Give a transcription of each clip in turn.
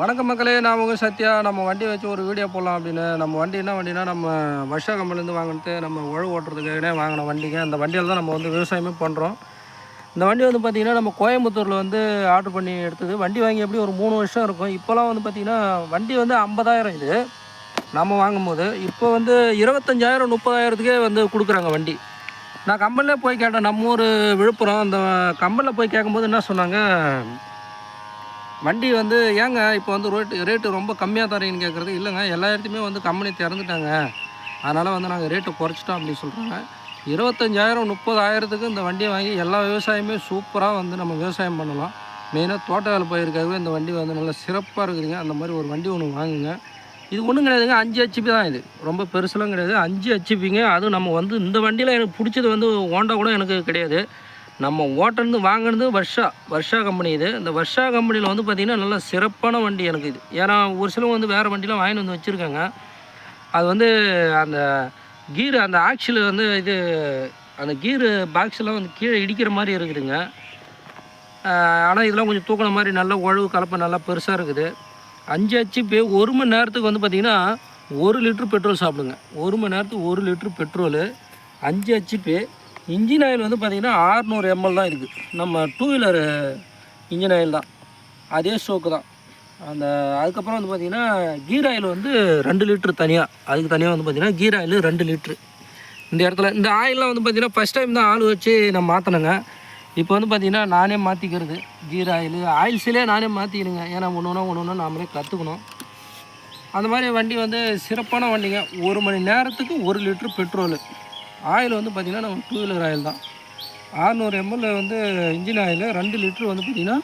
வணக்கம் மக்களே நான் உங்கள் சத்யா. நம்ம வண்டி வச்சு ஒரு வீடியோ போடலாம் அப்படின்னு. நம்ம வண்டி என்ன வண்டினா நம்ம வருஷா கம்பெனிலேருந்து வாங்கினது நம்ம உழவு ஓட்டுறதுக்காகவே வாங்கின வண்டிங்க. அந்த வண்டியில் தான் நம்ம வந்து விவசாயமே பண்ணுறோம் இந்த வண்டி வந்து பார்த்திங்கன்னா நம்ம கோயம்புத்தூரில் வந்து ஆர்டர் பண்ணி எடுத்தது. வண்டி வாங்கி எப்படி ஒரு மூணு வருஷம் இருக்கும். இப்போலாம் வந்து பார்த்திங்கன்னா வண்டி வந்து ஐம்பதாயிரம் இது. நம்ம வாங்கும்போது இப்போ வந்து இருபத்தஞ்சாயிரம் முப்பதாயிரத்துக்கே வந்து கொடுக்குறாங்க வண்டி. நான் கம்பெனிலே போய் கேட்டேன். நம்ம ஊர் விழுப்புரம். அந்த கம்பெனியில் போய் கேட்கும்போது என்ன சொன்னாங்க? வண்டி வந்து ஏங்க இப்போ வந்து ரேட்டு ரேட்டு ரொம்ப கம்மியாக தரீங்கன்னு கேட்குறது இல்லைங்க எல்லா இடத்துலையுமே வந்து கம்பெனி திறந்துட்டாங்க. அதனால் வந்து நாங்கள் ரேட்டை குறைச்சிட்டோம் அப்படின்னு சொல்கிறாங்க இருபத்தஞ்சாயிரம் முப்பதாயிரத்துக்கு இந்த வண்டியை வாங்கி எல்லா விவசாயமே சூப்பராக வந்து நம்ம விவசாயம் பண்ணலாம். மெயினாக தோட்ட வேலை பயிருக்காகவே இந்த வண்டி வந்து நல்லா சிறப்பாக இருக்குதுங்க. அந்த மாதிரி ஒரு வண்டி ஒன்று வாங்குங்க. இது ஒன்றும் கிடையாதுங்க அஞ்சு ஹெச்பி தான் இது. ரொம்ப பெருசெலாம் கிடையாது. அஞ்சு ஹெச்பிங்க அதுவும் நம்ம வந்து இந்த வண்டியில் எனக்கு பிடிச்சது வந்து ஹோண்டா கூட எனக்கு கிடையாது. நம்ம ஓட்டுறது வாங்கினது வர்ஷா வர்ஷா கம்பெனி இது. இந்த வர்ஷா கம்பெனியில் வந்து பார்த்திங்கன்னா நல்ல சிறப்பான வண்டி எனக்கு இது. ஏன்னா ஒரு சிலவங்க வந்து வேறு வண்டிலாம் வாங்கிட்டு வந்து வச்சுருக்காங்க. அது வந்து அந்த கீர் அந்த ஆக்சில் வந்து இது அந்த கீரு பாக்ஸ்லாம் வந்து கீழே இடிக்கிற மாதிரி இருக்குதுங்க. ஆனால் இதெல்லாம் கொஞ்சம் தூக்கின மாதிரி நல்ல உழவு கலப்பை நல்லா பெருசாக இருக்குது. அஞ்சு ஹெச்பி ஒரு மணி நேரத்துக்கு வந்து பார்த்திங்கன்னா ஒரு லிட்ரு பெட்ரோல் சாப்பிடுங்க. ஒரு மணி நேரத்துக்கு ஒரு லிட்ரு பெட்ரோலு அஞ்சு அச்சுப்பு இன்ஜின் ஆயில் வந்து பார்த்திங்கன்னா ஆறுநூறு எம்எல் தான் இருக்குது நம்ம டூ வீலர் இன்ஜின் ஆயில் தான். அதே ஸ்டோக்கு தான். அந்த அதுக்கப்புறம் வந்து பார்த்திங்கன்னா கீர் ஆயில் வந்து ரெண்டு லிட்ரு தனியாக அதுக்கு தனியாக வந்து பார்த்திங்கன்னா கீர் ஆயில் ரெண்டு லிட்ரு இந்த இடத்துல இந்த ஆயிலெலாம் வந்து பார்த்திங்கன்னா ஃபஸ்ட் டைம் தான் ஆள் வச்சு நான் மாற்றினேங்க இப்போ வந்து பார்த்திங்கன்னா நானே மாற்றிக்கிறது கீர் ஆயில் ஆயில்ஸ்லேயே நானே மாற்றிக்கணுங்க ஏன்னா ஒன்று ஒன்றா ஒன்று ஒன்றா நாமளே கற்றுக்கணும் அந்த மாதிரி வண்டி வந்து சிறப்பான வண்டிங்க. ஒரு மணி நேரத்துக்கு ஒரு லிட்ரு பெட்ரோலு ஆயில் வந்து பார்த்திங்கன்னா நம்ம டூ வீலர் ஆயில் தான். ஆறுநூறு எம்எல் வந்து இன்ஜின் ஆயில் ரெண்டு லிட்ரு வந்து பார்த்திங்கன்னா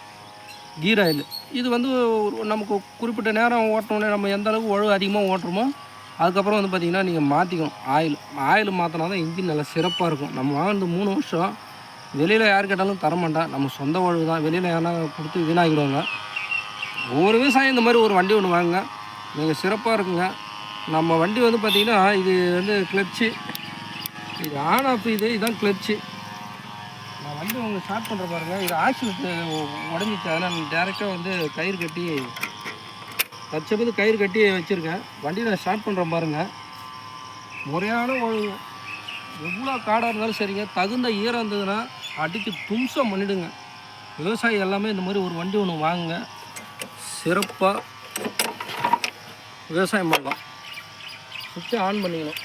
கீர் ஆயில் இது வந்து ஒரு நமக்கு குறிப்பிட்ட நேரம் ஓட்டணுன்னே நம்ம எந்த அளவுக்கு உழவு அதிகமாக ஓட்டுறோமோ அதுக்கப்புறம் வந்து பார்த்திங்கன்னா நீங்கள் மாற்றிக்கணும் ஆயில் ஆயில் மாற்றினா தான் இன்ஜின் நல்லா சிறப்பாக இருக்கும். நம்ம வாங்கினது மூணு வருஷம் வெளியில் யார் கேட்டாலும் தரமாட்டேன் நம்ம சொந்த உழவு தான். வெளியில் யாரா கொடுத்து வீணாகிடுவாங்க ஒவ்வொரு விவசாயம் இந்த மாதிரி ஒரு வண்டி ஒன்று வாங்குங்க. நீங்கள் சிறப்பாக இருக்குங்க. நம்ம வண்டி வந்து பார்த்திங்கன்னா இது வந்து கிளச்சு இது ஆன் ஆஃப் இது இதுதான் கிளச்சு நான் வண்டி உங்களுக்கு ஸ்டார்ட் பண்ணுற பாருங்கள் இது ஆக்சிடென்ட் உடஞ்சிச்சு. அதனால் நான் டேரெக்டாக வந்து கயிறு கட்டி தச்சபோது கயிறு கட்டி வச்சுருக்கேன். வண்டி நான் ஸ்டார்ட் பண்ணுறேன் பாருங்கள் முறையான ஒரு எவ்வளோ காடாக இருந்தாலும் சரிங்க. தகுந்த ஈரம் இருந்ததுன்னா அடித்து தும்சம் பண்ணிவிடுங்க விவசாயி எல்லாமே இந்த மாதிரி ஒரு வண்டி ஒன்று வாங்குங்க. சிறப்பாக விவசாயம் பண்ணலாம். சுவிட்சை ஆன் பண்ணிக்கணும்.